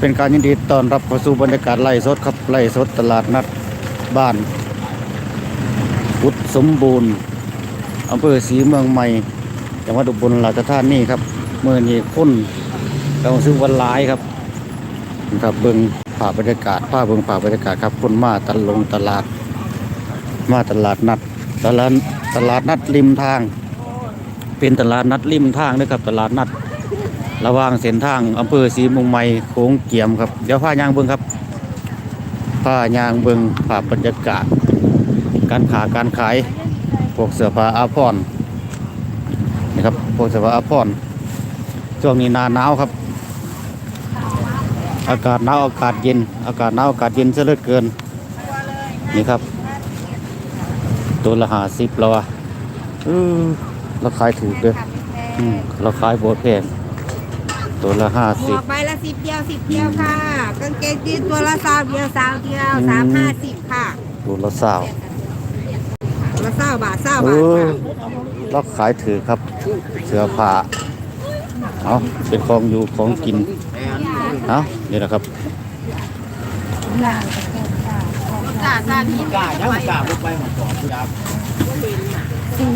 เป็นการยินดีต้อนรับเข้าสู่บรรยากาศไล่สดครับไล่สดตลาดนัดบ้านพุทธสมบูรณ์อำเภอศรีเมืองใหม่จังหวัดอุบลราชธานีครับเมื่อนี้คนกำลังซื้อวันหลายครับครับเบิ่งภาพบรรยากาศภาพเบิ่งภาพบรรยากาศครับคนมาตลงตลาด มาตลาดนัดตลาดตลาดนัดริมทาง เป็นตลาดนัดริมทางนะครับตลาดนัด ระหว่างเส้นทางอำเภอศรีมุงใหม่โค้งเกียมครับ เดี๋ยวพายางเบิ้งครับพายางเบิ้งภาพบรรยากาศ การขาการขายพวกเสื้อผ้าอาภรนี่ครับพวกเสื้อผ้าอาภรช่วงนี้หนาหนาวครับ อากาศหนาวอากาศเย็น อากาศหนาวอากาศเย็นซะเหลือเกินนี่ครับ ตัวละหาสิบแล้วอะอือราคายถูกเด้ออืมราคายโบดแพง ตัวละห้าหมสิบ วกใบละสิบเดียวสิบเดียวค่ะ กางเกงยีนตัวละสามเดียวสามเดียวอืม สามห้าสิบค่ะตัวละสาวตัวละเศร้าบาทเศร้าเอบาทอค่ะรับขายถือครับ เสื้อผ้าเอาเป็นของอยู่ของกินเอานี่แหละครับกาซาดีกล้ายังกล้าลงไปหมดก่อนครับ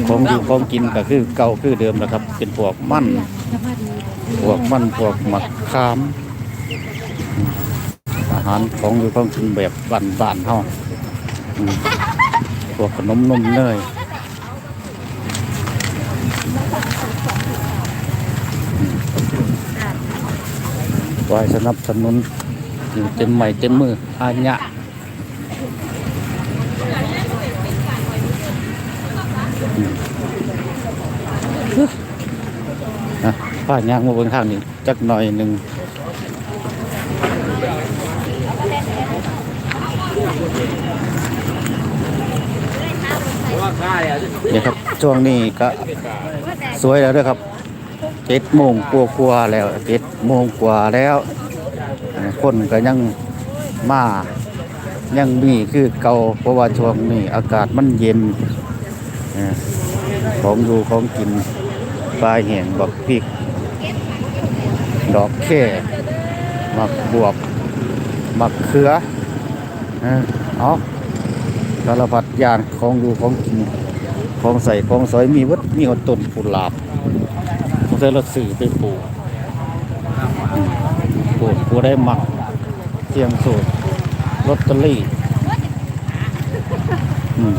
ของอยู่ของกินก็คือเก่าคือเดิมนะครับ เป็นพวกมัน พวกมันพวกมะขาม อาหารของอยู่ของกินแบบบ้านๆเฮาอืมพวกขนมนมเนยไว้สนับสนุนอยู่เต็มใหม่เต็มมืออาญะ ป้ายางมาเบิ่งข้างนี้จักหน่อยหนึ่งเนี่ยครับช่วงนี้ก็สวยแล้วด้วยครับเจ็ดโมงกลัวาๆแล้วเจ็ดโมงกว่าแล้ว คนก็ยังมายังมีคือเก่าเพราะว่าช่วงนี้อากาศมันเย็นของอยู่ของกินปลาแห้งบักพริก ดอกแค่มักบวบมักเขือเออเอาสารพัดอย่างของอยู่ของกินของใส่ของสอยมีวัดมีหดต้นกุหลาบต้องใช้รถสื่อไปปลูกปลูกได้หมักเทียมสูตรลอตเตอรี่อืม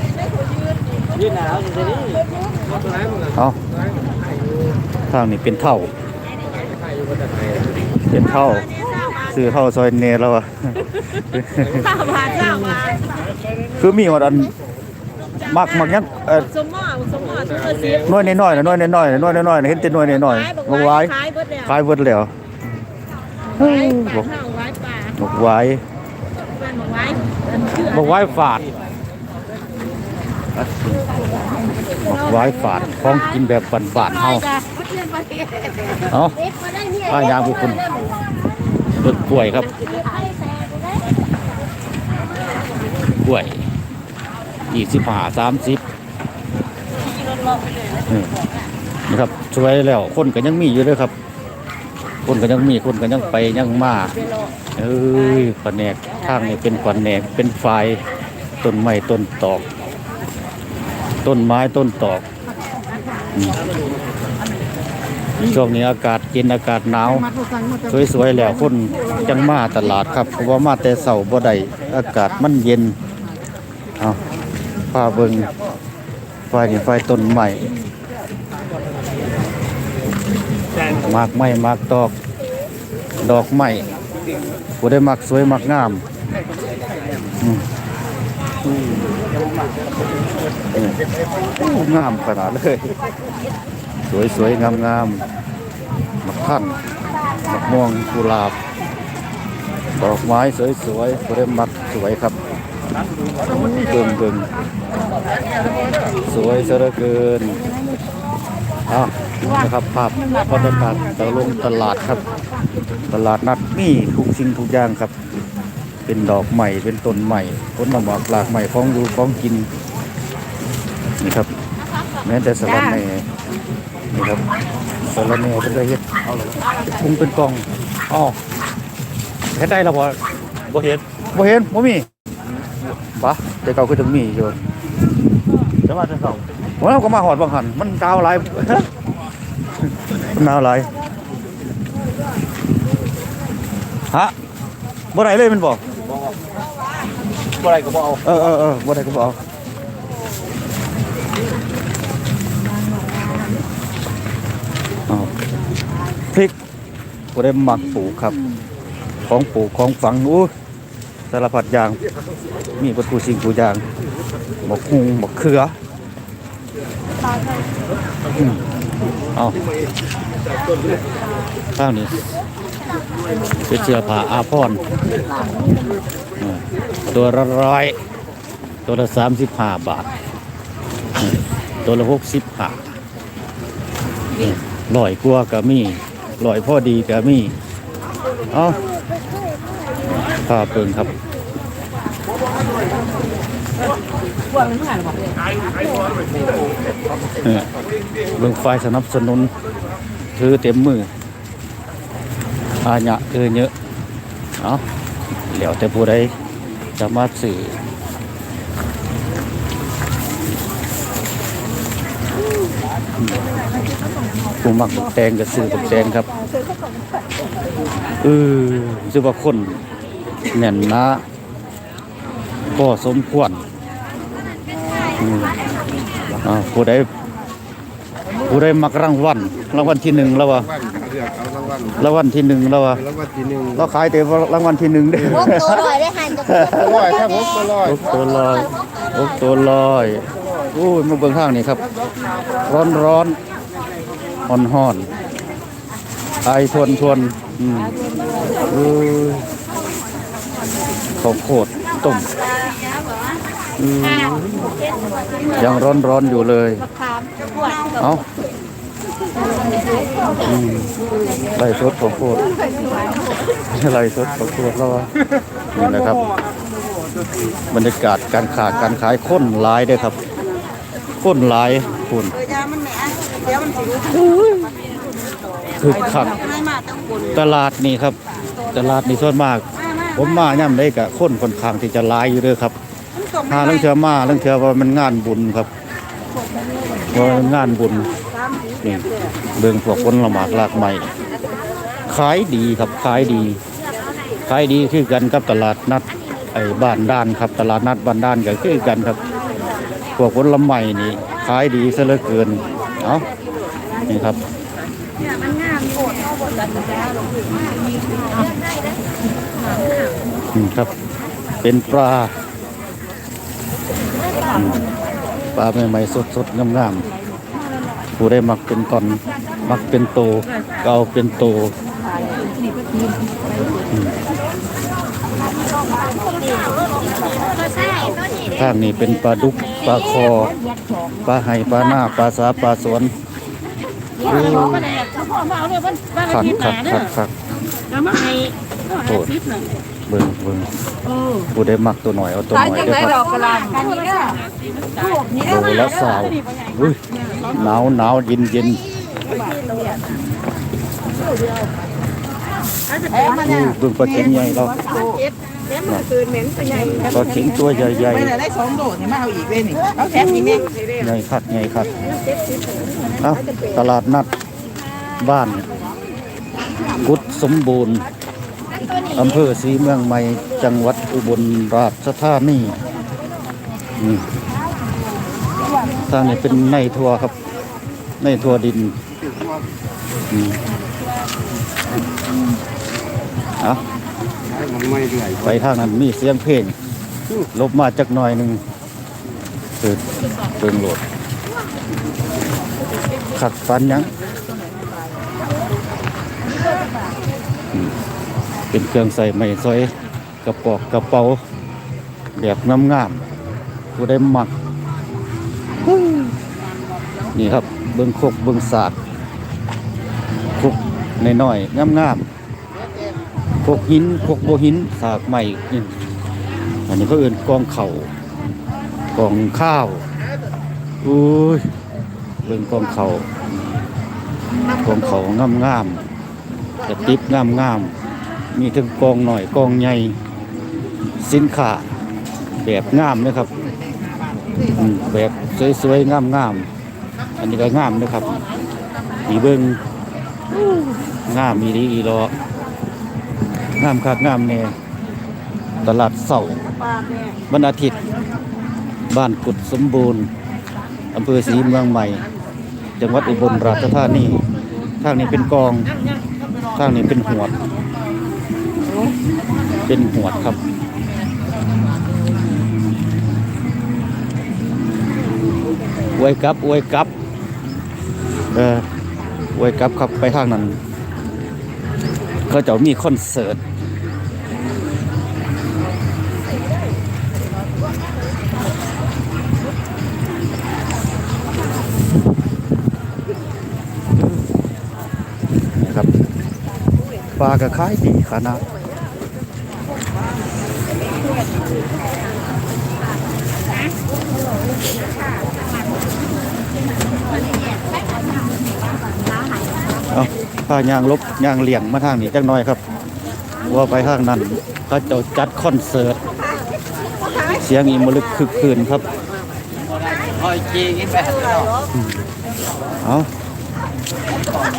ยืนหนาวอยู่ที่นี่ตัวไหนมึงเอาทางนี้เป็นเท่า เป็นเท่าซื้อเท่าซอยเนแล้วอะเศร้าบาทเศร้าบาทคือมีหมดอันมักมักยังเอ่อสมมอสมมอทุกคนสิน้อยน้อยๆนะน้อยน้อยๆนะน้อยน้อยๆนะเห็นแต่น้อยน้อยๆบอกไว้ขายเบิดแล้วขายเบิดแล้วขายป่าเฮาไว้ป่าบอกไว้บ้านบอกไว้อันชื่อบอกไว้ฝาดบอกไว้ฝาดของกินแบบบานๆเฮาเอา ป้ายางพวกคุณต้นกล้วยครับกล้วยยี่สิบห้าสามสิบนี่ครับช่วยแล้วคนก็ยังมีอยู่เลยครับ คนก็ยังมีคนก็ยังไปยังมาเอ้ยแผนกทางนี้เป็นแผนกเป็นไฟต้นไม้ต้นตอก ต้นไม้ต้นตอกอ ช่วงนี้อากาศเย็นอากาศหนาวสวยๆแล้วคนจังมาตลาดครับเพราะว่ามาแต่เสาบ่ได้อากาศมันเย็นเอาฟ้าเบิงไฟนี่ไฟต้นไม้มากไม้มากตอกดอกไม้ผู้ได้มักสวยมักงามอืมอืมอู้งามขนาดเลย สวยสวยงามงามมักท่านมักม่วงกุหลาบ ดอกไม้สวยสวยผู้ได้มักสวยครับเบิ่งเบิ่งสวยซะเหลือเกินอ้าวนะครับภาพบรรยากาศตะลงตลาดครับ ตลาดนัดนี่ทุกสิ่งทุกอย่างครับ เป็นดอกใหม่เป็นต้นใหม่ผลหมากหลากใหม่ของดูของกินนี่ครับ แม้แต่สลัดใน นี่ครับสลัดในเป็นได้เฮ็ดเอาเลยปรุงเป็นกล่องอ๋อเห็นได้แล้วบ่บ่เห็นบ่เห็นบ่มีปะแต่เก่าคือถึงมีอยู่จะมาจังเก่าวันนั้นก็มาหอดบางหันมันดาวหลายมันดาวหลายฮะบ่ได้เลยแมันบ่บ่อะไรก็บ่เอาเออเออเออบ่ได้ก็บ่เอาเอาพริก บ่ได้หมักปลูกครับ ของปลูกของฝังอู้สารพัดอย่าง มีวัตถุสิ่งทุกอย่างหมกหุงหมกเขืออืมเอาข้าวนี้เป็นเสื้อผ้าอาภรณ์เออตัวละร้อยตัวละสามสิบห้าบาท ตัวละหกสิบห้าลอยกลัวก็มี ลอยพ่อดีก็มีเอาผ้าเปิงครับเบิ่งไฟสนับสนุนถือเต็มมืออาญะคือเยอะเอาเดี๋ยวแต่ผู้ใดจะมาสื่อ ผู้มักบักแตงก็ซื้อบักแตงครับเออซื้อว่าคนแน่นหนะก็สมควรอืมอ่าผู้ใดผู้ใดมักรางวัลรางวัลที่หนึ่งแล้ววะวันเลือกเอารางวัลรางวัลที่หนึ่งแล้ววะรางวัลที่หนึ่งเราขายแต่รางวัลที่หนึ่งเด้อพวกตัวลอยได้หันจะร้อยครับผมก็ร้อยโอกตัวลอยโอกตัวลอย โอ้ยมาเบิ่งข้างนี่ครับ ร้อนร้อนห่อนห่อนไอทวนทวนอืมเออข้าวโพดต้มอืมยังร้อนร้อนอยู่เลยเอาอืมไล่สดข้าวโพดไล่สดข้าวโพดแล้วนี่นะครับ บรรยากาศการขาการขายค้นหลายเด้อครับ ค้นหลายคุณยามันแหมเดี๋ยวมันสิรู้คือคักไม่มาต้องตลาดนี่ครับ ตลาดนี่ส่วนมาก ผมมาย่ำได้กะค้นค่อนข้างที่จะหลายอยู่เด้อครับหาเรื่องเชื่อมาเรื่องเชื่อว่ามันงานบุญครับว่างานบุญนี่เบิ่องพวกคนละหมากลากใหม่ขายดีครับขายดีขายดีคือกันกับตลาดนัดไอ้บ้านด้านครับ ตลาดนัดบ้านด้านก็คือกันครับ พวกคนละใหม่นี่ขายดีซะเหลือเกินเอานี่ครับอืมครับ เป็นปลาปลาใหม่ๆสดๆงามๆผู้ได้มักเป็นตอน มักเป็นโตก็เอาเป็นโตอืม ข้างนี้เป็นปลาดุกปลาคอปลาไห่ปลาหน้าปลาสาปลาสวนโอ้ขักขักขักขักโตดเบิ่งเบิ่งผู้ได้มักตัวหน่อยเอาตัวหน่อยเด้อครับกระลำกันนี่เด้อโลละสาวอุ้ยหนาวหนาวเย็นเย็นอู้เบิ่งปลาเข็งใหญ่เราเดี๋ยวมันตื่นเหม็นไปใหญ่ปลาเข็งตัวใหญ่ไม่ได้ได้สองโดดนี่มาเอาอีกเลยนี่เอาแถมอีกนี่ๆใหญ่คัดใหญ่คัดเอ้าตลาดนัดบ้าน กุดสมบูรณ์อำเภอศรีเมืองใหม่จังหวัดอุบลราชธานีนี่ทางนี้เป็นในทัวครับ ในทัวดินอืม เอามันไม่เรื่อยไปทางนั้นมีเสียงเพลง ลบมาจากหน่อยหนึ่งเกิดเปิงโหลด ขัดฟันยัง เป็นเครื่องใส่ไม้ซอยกระปอกกระเป๋า แบบงามงามกูได้หมัก นี่ครับเบิ้งคกเบิ้งสากโคกน้อยๆงามๆ โคกหินโคกโบหินสากใหม่อันนี้เขาเอื่นกองเข่ากองข้าวอุ้ยเบิ้งกองเข่ากองเข่างามๆกระติบงามๆมีถึงกองหน่อยกองใหญ่สินค้าแบบงามนะครับแบบสวยๆงามๆอันนี้ก็งามนะครับมีเบิ้งงามมีดีอีรอ งามคักงามแน่ตลาดเสาร์วันอาทิตย์ บ้านกุดสมบูรณ์อำเภอศรีเมืองใหม่ จังหวัดอุบลราชธานีทางนี้เป็นกองทางนี้เป็นหวด เป็นหวดครับอวยกับอวยกับเอออวยกับครับไปทางนั้น เขาจะมีคอนเสิร์ตนะครับปลากระคายดีขนาดเอา พายางลบยางเหลี่ยงมาทางนี้จักหน่อยครับว่าไปทางนั้นเขาเจะจัดคอนเสิร์ตเสียงอีมลึกคึกคืนครับคอยจีกินไปเอา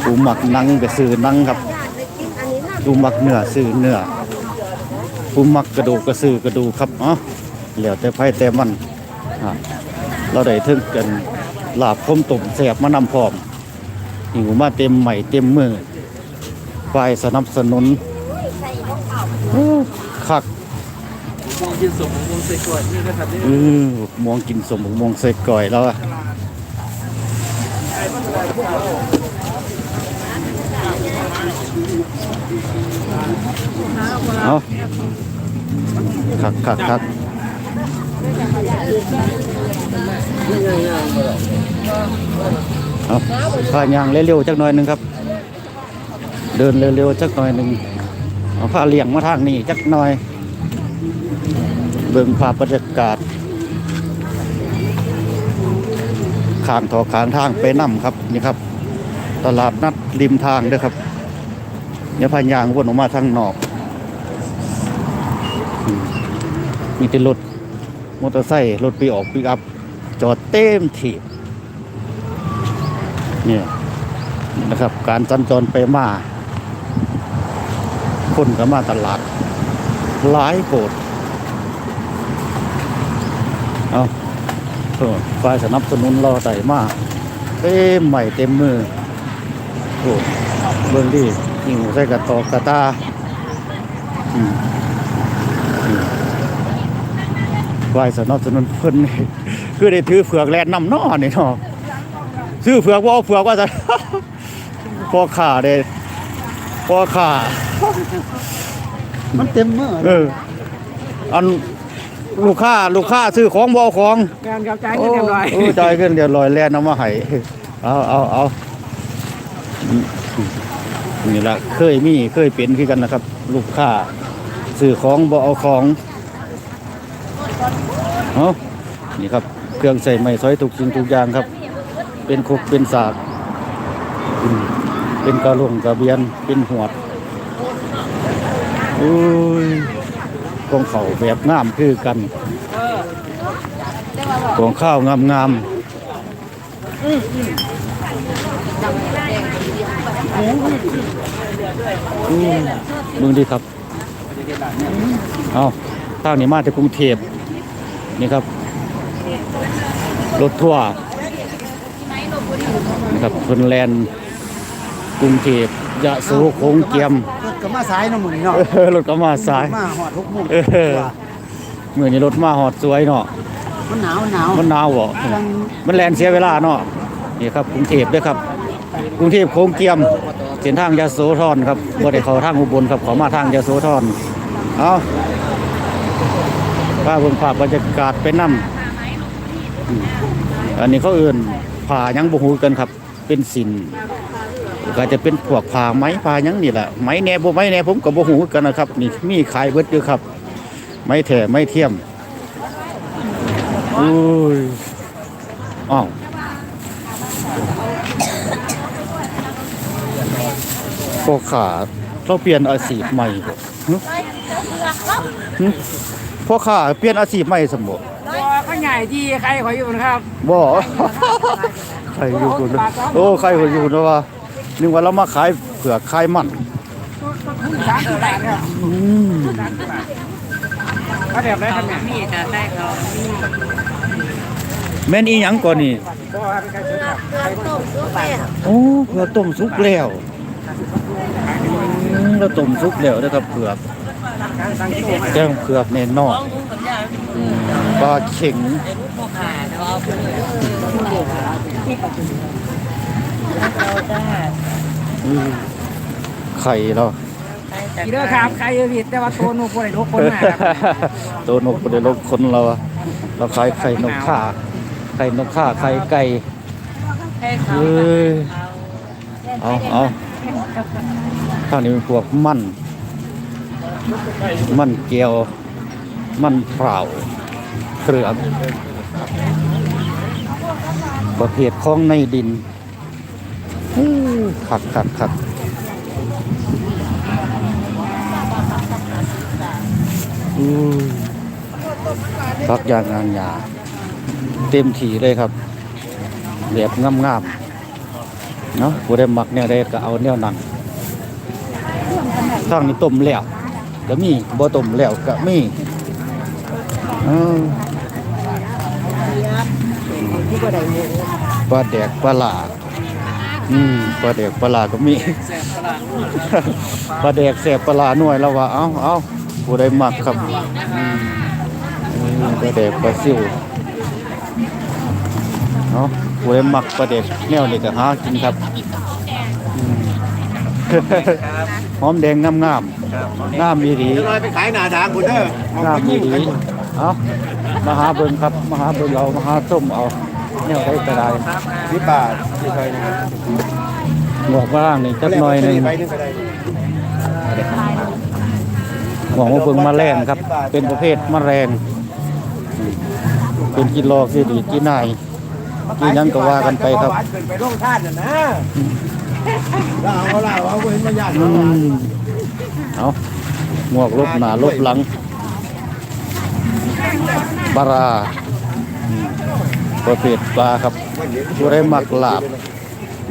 ปูหมักหนังไปซื้อหนังครับปูหมักเนื้อซื้อเนื้อปูหมักกระดูกก็ซื้อกระดูกครับเอ๋อแล้วแต่ไผแต่มันอะเราได้ถึงกันลาบคมตุ่มแสบมานำพร้อม หิวมาเต็มใหม่เต็มมือฝ่ายสนับสนุนคักมองกินสมมองใส่กวดนี่นะครับนี่เออมองกินสมมองใส่ก่อยแล้วอะเอาคักคักคักเอาพายางเร็วๆจักหน่อยหนึ่งครับ เดินเร็วๆจักหน่อยหนึ่งเอาผ้าเลี้ยงมาทางนี้จักหน่อย เบิ่งภาพบรรยากาศข้างทอข้างทางไปนํครับนี่ครับ ตลาดนัดริมทางเด้อครับเนี่ยพายางวนออกมาทางนอกมมีแต่รถมอเตอร์ไซค์รถปีออกปีอัพจอดเต็มที่ เนี่ยนะครับ การสัญจรไปมาคนก็มาตลาด หลายโกดเอาเอฝ่ายสนับสนุนรอใส่มากเต็มใหม่เต็มมือโอ้เบิ่งดิยิงใส่กระตอกกระตาฝ่ายสนับสนุนเพิ่นคือได้ถือเผือกแลนนำน้อนี่เนาะ ซื้อเผือกว่าเอาเผือกว่าจะพอขาเด้พอขามันเต็มมือเอออันลูกค้าลูกค้าซื้อของบ่เอาของการกระจายเงินเรียบร้อยโอ้ใจายขึ้นเรียบร้อยแล่นเอามาให้เอาเอาเอานี่ละเคยมีเคยเป็นคือกันนะครับ ลูกค้าซื้อของบ่เอาของเอานี่ครับ เครื่องใส่ไม้ซอยทุกสิ่งทุกอย่างครับ เป็นคุกเป็นสาก เป็นกระลงกระเบียน เป็นหวดโอ้ยกองเขาแบบงามคือกันของข้าวงามงามๆอืมมึงดีครับ เอาข้าวนี่มาจากกรุงเทพนี่ครับ รถทัวร์ นี่ครับคนแลนด์กรุงเทพยะโสโคงเกียมรถก็มาสายเนาะมื้อนี้เนาะเออรถก็มาสายมาฮอด6โมงเออเมื่อนี้รถมาหอดสวยเนาะมันหนาวหนาวมันหนาวบ่มันแลนเสียเวลาเนาะนี่ครับกรุงเทพเด้วยครับกรุงเทพโค้งเกียมเส้นทางยโสธรครับบ่ได้เข้าทางอุบลครับเขามาทางยโสธรเอาป้าเบิ่งภาพบรรยากาศไปนำอันนี้เขาเอื่นผ่ายังบ่ฮู้กันครับ เป็นสินก็จะเป็นพวกผ่าไหมผ่าหยังนี่แหละไหมแหน่บ่ไหมแหน่ผมก็บ่ฮู้คือกันนะครับ นี่มีขายเบิดอยู่ครับ ไม้แถ่ไม้เทียมอุ้ยอ้าวพ่อขาเราเปลี่ยนอาชีพใหม่บ่หึหึพ่อข้าเปลี่ยนอาชีพใหม่สมบ่ก็ใหญ่ที่ใครขออยู่นะครับบ่ ใครอยู่คุณโอ้ใครอยู่นะว่านึกว่าเรามาขายเผือกขายมันสามสิบบาทเนี่ยอืมเขาแบบไรครับเนี่ยมีแต่ได้เขาแม่นอีหยังก่อนนี่ก็ว่าเป็นการเสริมครับโอ้เผือกต้มสุกแล้วอืมเราต้มสุกแล้วนะครับเผือกการตั้งโต๊ะแกงเผือกแน่นอนอืมปลาเข็ง อืมไข่เรากี่เด้อครับใครอยู่ผิดแต่ว่าตัวหนูคนไหนทุกคนนะครับตัวนกบ่ได้ลบคนเราอะเราขายไข่นกข่าไข่นกข่าไข่ไก่เอ้ยเอาเอาข้างนี้เป็นพวกมันมันเกียว มันเปล่าเครื่อง ประเภทของในดินขักขักขักอู้พักยางงานยา เต็มที่เลยครับ แบบงามๆเนาะบ่ได้มักแนวใดก็เอาแนวนั้นข้างนี้ต้มแล้ว ก็มีบ่ต้มแล้วก็มี เออปลาแดกปลาหลาอืมปลาแดกปลาหลาก็มีปลาแดกแสบปลาหลาหน่วยแล้วว่าเอ้าเอ้าผู้ใดมักครับอืมอืมปลาแดกปลาซิวเนาะผู้ใดมักปลาแดกแนวนี้ก็หากินครับอืมหอมแดงงามงามๆงามดีดีลอยไปขายหน้าด่างคุณเด้องามดีดี เอามาหาเบิ่งครับ มาหาเบิ่งเอามาหาส้มเอา แนวได้ก็ได้สิบบาทที่เคยนะครับหมวกว่างนี่จักหน่อยหนึงไปนึงก็ได้หวังว่าเบิ่งแมาแรงครับ เป็นประเภทแมลงอืมเป็นกินลอกกินดีกินนาย กินหยังก็ว่ากันไปครับหวานเกินไปโรงทานน่ะนะเราเอาเราเอาเห็นมาญาติอืมเอาหมวกลบหน้าลบหลังปลาร้าอืม ประเภทปลาครับผู้ใดมักลาบ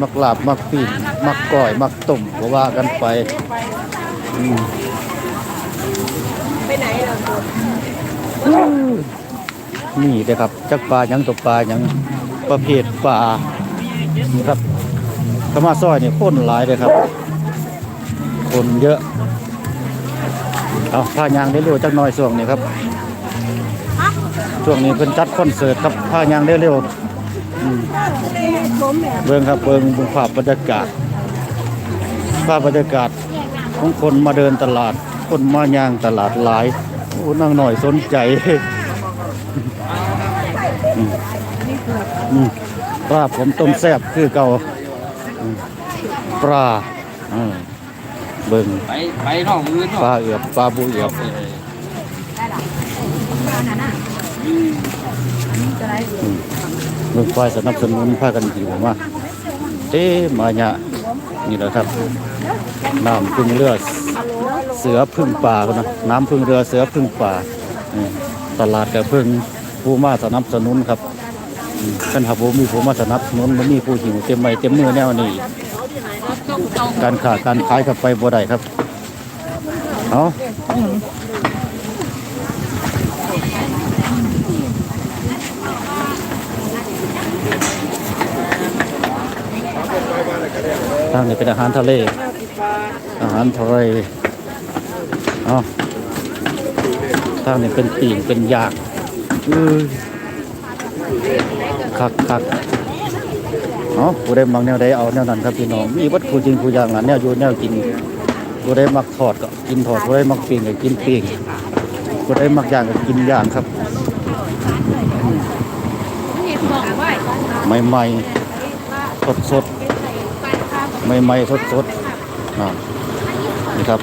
มักลาบ มักปีนมักก้อย มักต้มก็ว่ากันไปอืมไปไหนล่ะคุณนี่เด้อครับ จักปลาหยังตกปลาหยังประเภทปลานี่ครับธรรมาซอยนี่คนหลายเลยครับ คนเยอะ เอาผ้ายางได้เร็วจักหน่อยช่วงนี้ครับ ช่วงนี้เพิ่นจัดคอนเสิร์ตครับผ้ายางได้เร็วอืมเบิ่งครับเบิ่งเบิ่งภาพบรรยากาศภาพบรรยากาศของคนมาเดินตลาด คนมาย่างตลาดหลายโอ้นั่งหน่อยสนใจอืมอืมปลาผมต้มแซ่บคือเก่าอืมปลาอืมเบิ่งไปไปน้องมือปลาเอือบปลาบูเอือบ อืมเบิ่งฝ่ายสนับสนุนพากันหิวมาเต้มาเนี่ยนี่แหละครับน้ำพึ่งเรือเสือพึ่งป่าคนนะน้ำพึ่งเรือเสือพึ่งป่าตลาดกับพึ่งผู้มาสนับสนุนครับกันหากผมมีผู้มาสนับสนุนมันมีผู้หิวเต็มไม้เต็มมือแนวนี้การขาการขายกับไปบ่ได้ครับเอา ทางนี้เป็นอาหารทะเล อาหารทะเลเอาทางนี้เป็นปีงเป็นยางอือคักคักเนาะผู้ใดมักแนวใดเอาแนวนั้นครับพี่น้อง มีวัตถุจริงผู้อย่างนั้นแนวอยู่แนวกินผู้ใดมักทอดก็กินทอดผู้ใดมักปิ้งก็กินปิ้งผู้ใดมักย่างก็กินย่างครับใหม่ใหม่สดสด ใหม่ใหม่สดสดๆนะนี่ครับ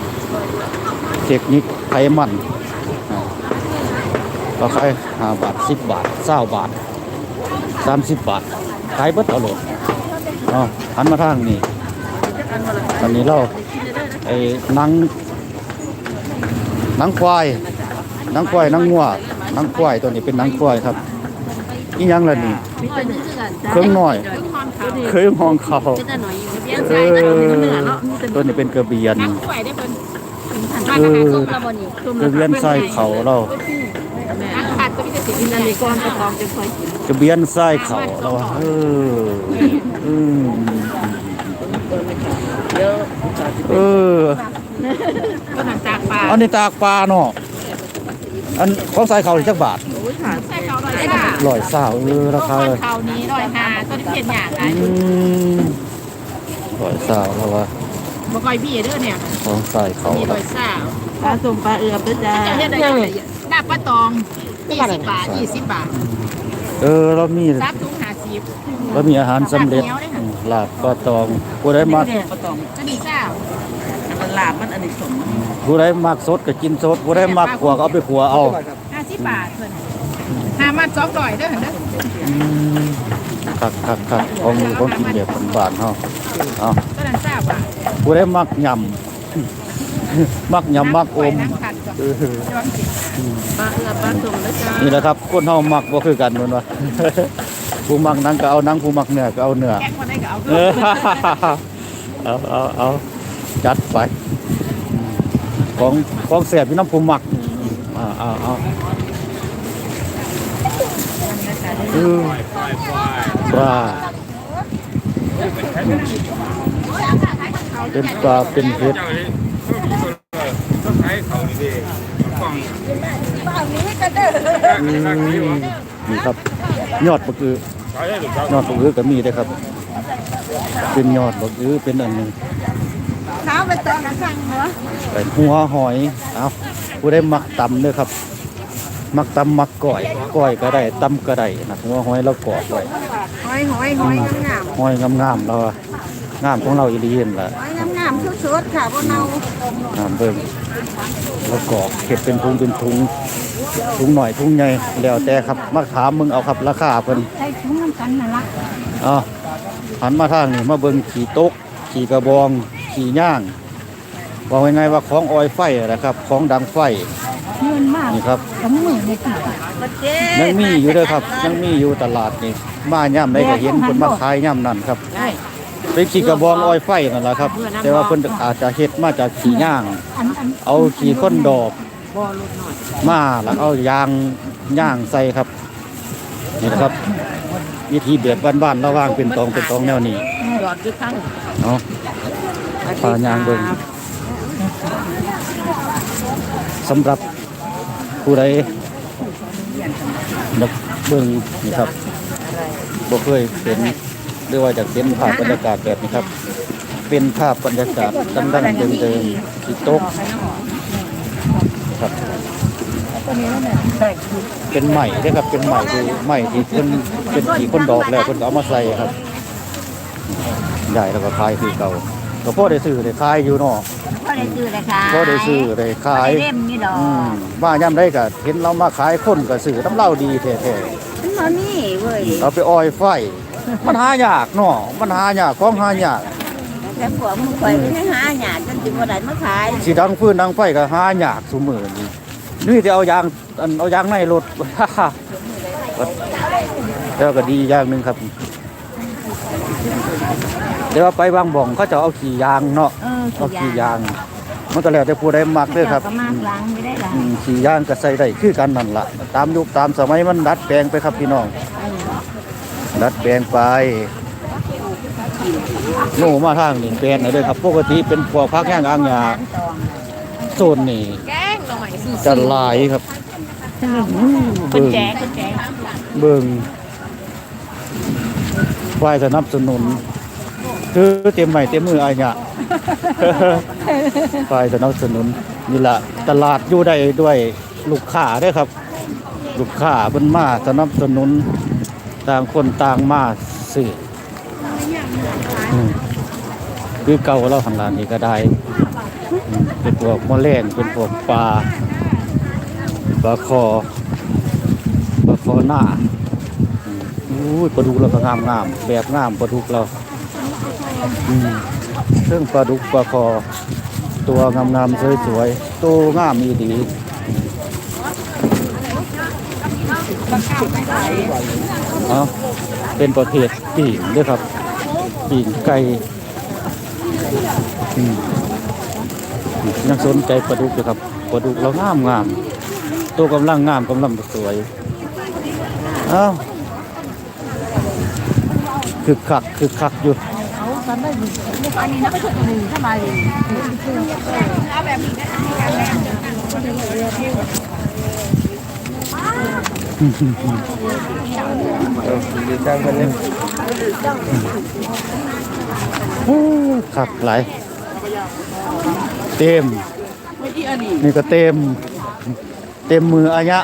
เทคนิคไขมันอ่าก็ขายห้าบาทสิบบาทเศร้าบาทสามสิบบาท ขายเบิดเอดอ๋อหันมาทางนี้ตอนนี้เราไอ้นังนังควายนังควายนังงัวนังควายตัวนี้เป็นนังควายครับนี่ยังละนี่เครื่องหน่อยเคยมองเขา เออตัวนี้เป็นกระเบียนเออกระเบียนใส่เขาเรากระเบียนใส่เขาเราเออเออก็หนังจากปลาอันนี้ตากปลาเนาะอันของใส่เขานี่จักบาทใส่เขาร้อยค่ะร้อยสาวเออราคาเลยเขานี้ร้อยหาต้นเพียนอย่างไร อืมร้อยสาวแล้วว่าบ่ก่อยพี่เด้อเนี่ยของใส่เขามีเราร้อยสาวปลาสมปลาเอือบด้วยจ้าจะเฮ็ดได้ยังไงลาบปลาตอง20บาท20บาท เออเรามีซับถุง50เรามีอาหารสำเร็จอืมลาบปลาตองผู้ใดมักปลาตองก็ดีจ้ามันลาบมันอันนี้สมผู้ใดมักสดก็กินสดผู้ใดมักขัวก็เอาไปขัวเอา50บาทเพิ่น หามา200เด้อหั่นเด้ออืมคักคักคักของอยู่ของกินแบบบ้านๆเฮาเอาต้นนั้นทราบว่าผู้ใดมักยำ มักยำมักอมนั่งขัดก่อนเออจะวางสิปลาเอือบปลาสมด้วยจ้านี่แหละครับคนเฮามักบ่คือกันแม่นว่าผู้มักหนังก็เอาหนังผู้มักเนื้อก็เอาเนื้อแกะคนได้ก็เอาเออเอาเอาเอาจัดไป ของของแสบพี่น้ำผู้มักอ่าเอาเอาเออ ปลาเป็นปลาเป็นเห็ดเจ้านี่ต้องใช้เขาดีๆกล่องอืมนี่ครับ ยอดบักอือใช้ได้หรือเปล่ายอดบักอือก็มีได้อครับ เป็นยอดบักอือเป็นอันหนึงเท้าไปตอนนั้นสั่งเหรอเป็นหัวหอย เอาผู้ได้มักตำเด้อครับ มักตำมักก่อยก่อยก็ได้ตำก็ได้นะหัวหอยเรากรอบไว้หอยหอยหอยงามหอยงามๆเราอะงามของเราอีหลีนล่ะหอยงามๆสดๆค่ะบ่เนางามเบิ่งแล้วกรอบเก็บเป็นถุงเป็นถุงถุงหน่อยถุงใหญ่แล้วแต่ครับมาถามมึงเอาครับราคาเพิ่นใส่ถุงน้ำกันน่ะล่ะเอาหันมาทางนี้มาเบิ่งขี่ตกขี่กระบองขี่ย่างบอกยังไงว่าของออยไฟนะครับ ของดังไฟ เงินมากนี่ครับสองหมื่นเลยค่ะยังมีอยู่เด้อครับยังมีอยู่ตลาดนี่มาย่ำใดก็เห็นคนมาขายย่ำนั่นครับได้เป็นขี่กระบองออยไฟนั่นแหละครับ แต่ว่าเพิ่นอาจจะเฮ็ดมาจากขี่ย่างอันอันเอาขี่ข้นดอกมาแล้วเอายางย่างใส่ครับนี่นะครับวิธีแบบบ้านๆระว่างเป็นตองเป็นตองแนวนี้หยอดด้วยข้างเอาพายางเบิ่งสำหรับ ผู้ใดนักเบิ่งนี่ครับบ่เคยเห็นหรือว่าจะเห็นภาพบรรยากาศแบบนี้ครับ เป็นภาพบรรยากาศดังๆเดิมๆที่โต๊ะครับเป็นใหม่เด้อครับเป็นใหม่คือใหม่ที่เพิ่นเป็นขี่คนดอกแล้วเพิ่นก็เอามาใส่ครับใหญ่แล้วก็ขายคือเก่า ก็พ่อได้ซื้อได้ขายอยู่เนาะก็ได้ซื้อเลยค่ะพ่อได้ซื้อได้ขายเล่มนี่ดออืมกมาย่ำได้ก็เห็นเรามาขายคนก็ซื้อน้ำเหล้าดีแท้มันมานี่เว้ยๆเราไปออยไฟมันหายากเนาะมันหายากของหายากแต่พวกมึงไปไม่หาหยาดจนถึงวันไหนมาขายสิดังฟืนดังไฟก็หายากซุมื้อนี้นี่ที่เอายางอันเอายางในรถแล้วก็ดีอย่างหนึงครับ เดี๋ยวว่าไปบางบ่องเขาจะเอาขี่ยางเนาะเออเอาขี่ยาง มันก็แล้วแต่ผู้ใดมักเด้อครับก็มากล้างไม่ได้ล้างอืมขี่ย่างก็ใส่ได้คือกันนั่นละตามยุคตามสมัยมันดัดแปลงไปครับพี่น้อง ดัดแปลงไปโน่มาทางนี่แปลงหน่อยเด้อครับ ปกติเป็นพวกพักย่างอ่างยาโซนนี่แกงหน่อไม้ซื้อจะหลายครับเป็นเบิ่งแจกเป็นแจกเบิ่งฝ่ายสนับสนุน คือเต็มใหม่เต็มมืออายะฝ่ายสนับสนุนนี่ละตลาดอยู่ได้ด้วยลูกค้าเด้อครับ ลูกค้าเพิ่นมาสนับสนุนต่างคนต่างมาซื้ออืมคือเก่าเราหันหลานนี่ก็ได้อืมเป็นพวกแมลงเป็นพวกปลาปลาคอปลาคอหน้าอืมอุ้ยปลาดุกเราก็งามงามๆแบบงามปลาดุกเรา อืมเครื่องปลาดุกปลาคอ ตัวงามๆสวยๆตัวงามอีดีเอาเป็นประเภทปีกด้วยครับปีกไก่ยังสนใจปลาดุกอยู่ครับปลาดุกเรางามงามตัวกำลังงามกำลังสวยเอ้าคึกคักคึกคักอยู่ เอาตอนได้อยู่อันนี้นะไปถึงหนึ่งทำไมเอาแบบนี้นะดีจังคนนี้คักหลเต็ม นี่ก็เต็ม เต็มมืออายะ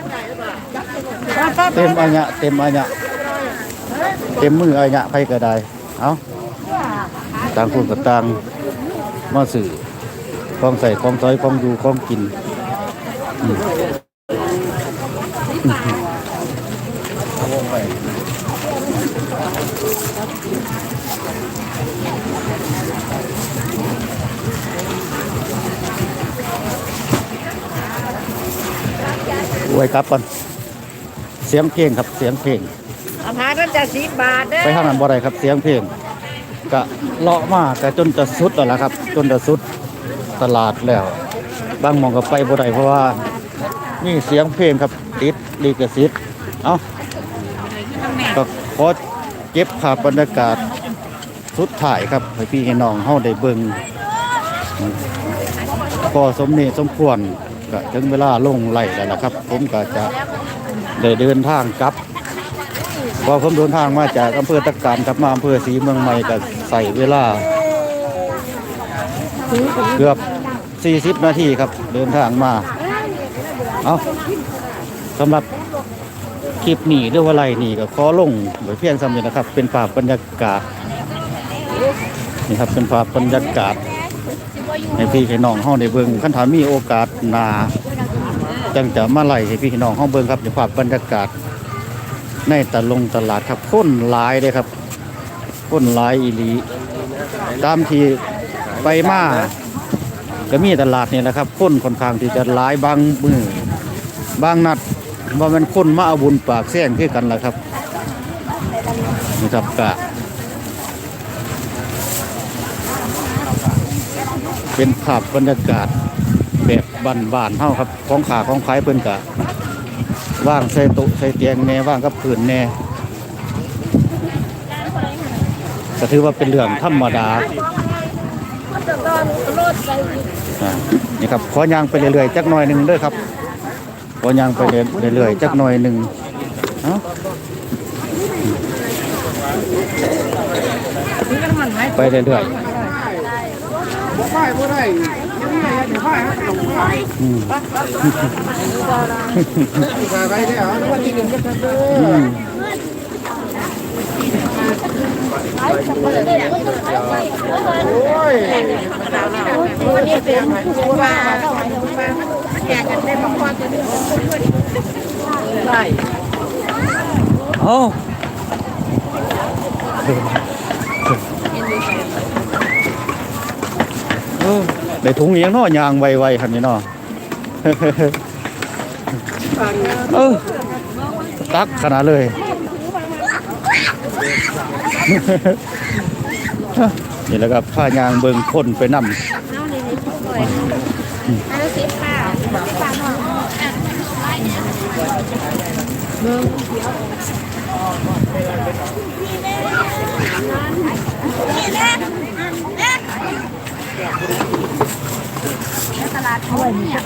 เต็มอายะ เต็มอายะ เต็มมืออายะไปก็ได้ เอา ต่างคนกับต่างมาสื่อของใส่ของซอยของอยู่ของกินอืมไว้ครับก่อนเสียงเพลงครับเสียงเพลงอาหารก็จะสิบบาทเด้อไปทางนั้นบ่ได้ครับเสียงเพลง กะเลาะมาแต่จนจะสุดแล้วล่ะครับ จนจะสุดตลาดแล้ว บางมองก็ไปบ่ได้เพราะว่านี่เสียงเพลงครับติดลิขสิทธิ์เอ้าก็ขอเก็บภาพบรรยากาศสุดถ่ายครับให้พี่ให้น้องเฮาได้เบิ่งพอสมเนสมควรก็ถึงเวลาลงไล่แล้วล่ะครับ ผมก็จะได้เดินทางกลับพอผมเดินทางมาจากอำเภอตะการกลับมาอำเภอศรีเมืองใหม่ก็ ใส่เวลา เกือบ 40 นาทีครับ เดินทางมา เอาสำหรับคลิปนี้หรือว่าไรนี่ก็ขอลงไว้เพียงสำเร็จนะครับ เป็นภาพบรรยากาศนี่ครับเป็นภาพบรรยากาศให้พี่ให้น้องเฮาได้เบิงคันถามมีโอกาสหนาจังจะมาไล่ให้พี่ให้น้องเฮาเบิงครับในภาพบรรยากาศ ในตะลงตลาดครับคนหลายเลยครับ คนหลายอีหลี ตามที่ไปมาก็มีตลาดเนี่แหละครับคนค่อนข้างที่จะหลายบางมือบางนัดว่ามันคนมาอาบุญปากแซงคือกันแหละครับนี่ครับกะเป็นภาพบรรยากาศแบบบ้านๆเฮาครับ ของขาของขายเพิ่นกะว่างใส่โต๊ะใส่เตียงแน่ว่างกับพื้นแน่ ก็ถือว่าเป็นเรื่องธรรมดาอ่านี่ครับขอยางไปเรื่อยๆจักหน่อยหนึ่งเด้อครับขอยางไปเรื่อยๆจักหน่อยหนึ่งเอ้าไปเรื่อยไปบ่ได้ยังไงเดี๋ยวไปฮะลงไปๆอืม ไปได้เหรอวันที่หนึ่งก็ทันเด้อ อืม โอ้ย วันนี้เป็นผู้ว่าแจกกันได้บางคนจะได้เอ้าเออได้ถุงเลี้ยงเนาะยางไวๆคันนี้เนาะเออตักขนาดเลยนี่แหละครับผ้ายางเบิงคนไปนำเอาเลยนี่ปล่อย อันละสิบค่ะฝากหน่อยตลาดเขาเนี่ย